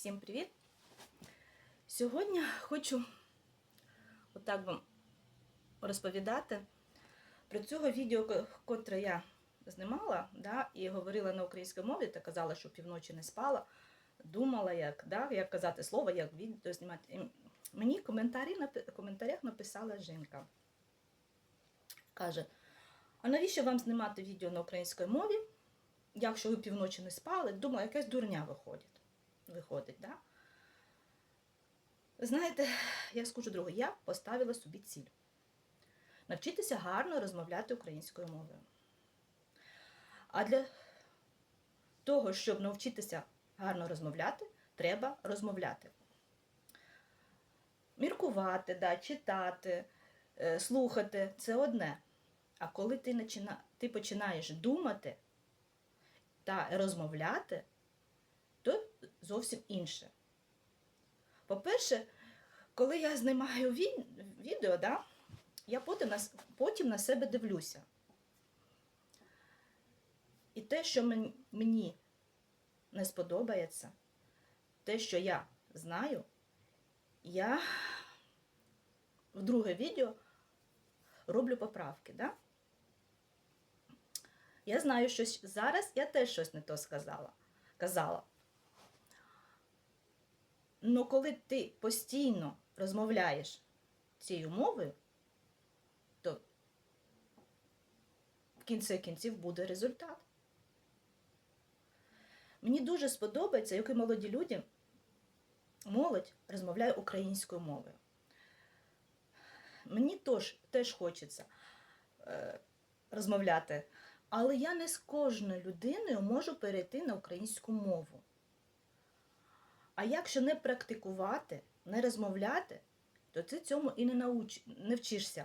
Всім привіт! Сьогодні хочу отак вам розповідати про цього відео, ко- котре я знімала, да, і говорила на українській мові, та казала, що півночі не спала. Думала, як, да, як казати слово, як відео знімати. І мені коментарі, в коментарях написала жінка. Каже, а навіщо вам знімати відео на українській мові, якщо ви півночі не спали? Думаю, якась дурня виходить. Виходить да? Знаєте, я скажу друге, я поставила собі ціль. Навчитися гарно розмовляти українською мовою. А для того, щоб навчитися гарно розмовляти, треба розмовляти. Міркувати, да, читати, е, слухати це одне. А коли ти, ти починаєш думати та розмовляти, зовсім інше. По-перше, коли я знімаю відео, да, я потім на, потім на себе дивлюся. І те, що мені не сподобається, те, що я знаю, я в друге відео роблю поправки. Да? Я знаю, що зараз я теж щось не то сказала. казала. Ну, коли ти постійно розмовляєш цією мовою, то в кінці кінців буде результат. Мені дуже сподобається, як і молоді люди, молодь розмовляє українською мовою. Мені теж, теж хочеться е, розмовляти, але я не з кожною людиною можу перейти на українську мову. А якщо не практикувати, не розмовляти, то ти цьому і не, науч... не вчишся.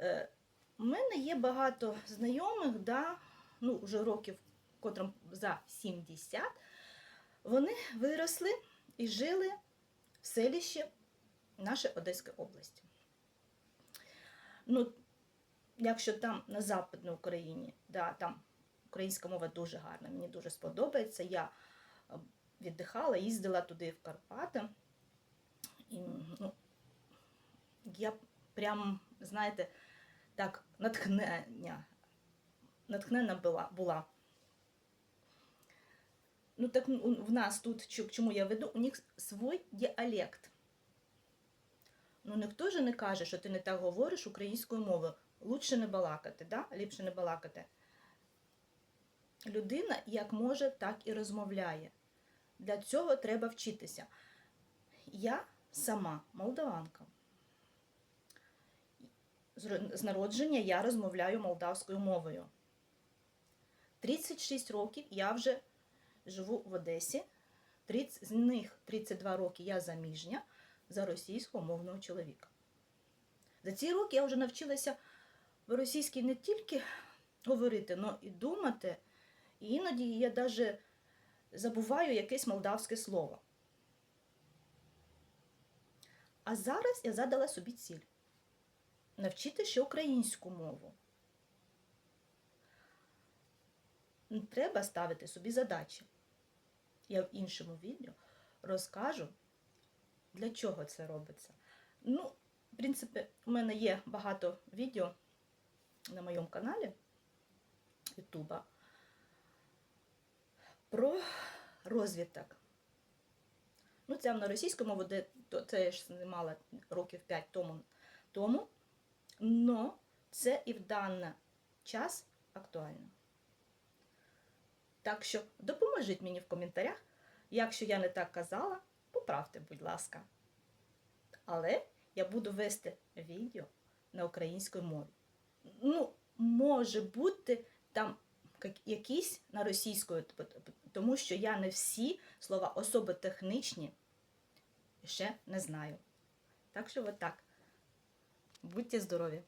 Е, у мене є багато знайомих, да, ну, вже років котрим за 70, вони виросли і жили в селищі нашої Одеської області. Ну, якщо там на Западній Україні, да, там українська мова дуже гарна, мені дуже сподобається. Я віддихала, їздила туди в Карпати. І, ну, я прям, знаєте, так, натхнення, натхнена була. була. Ну, так в нас тут, чому я веду, у них свій діалект. Ну, ніхто ж не каже, що ти не так говориш українською мовою. Лучше не балакати, да? ліпше не балакати. Людина як може, так і розмовляє. Для цього треба вчитися. Я сама молдаванка. З народження я розмовляю молдавською мовою. 36 років я вже живу в Одесі. 30, з них 32 роки я заміжня за російськомовного чоловіка. За ці роки я вже навчилася в російській не тільки говорити, але і думати. І іноді я навіть забуваю якесь молдавське слово. А зараз я задала собі ціль навчити ще українську мову. Треба ставити собі задачі. Я в іншому відео розкажу, для чого це робиться. Ну, в принципі, у мене є багато відео на моєму каналі Ютуба про розвиток. Ну, це на російську мову, де це я ж знімала років 5 тому. тому. Но це і в даний час актуально. Так що допоможіть мені в коментарях. Якщо я не так казала, поправте, будь ласка. Але я буду вести відео на українській мові. Ну, може бути там якісь на російською, тому що я не всі слова особи технічні ще не знаю. Так що отак. Будьте здорові!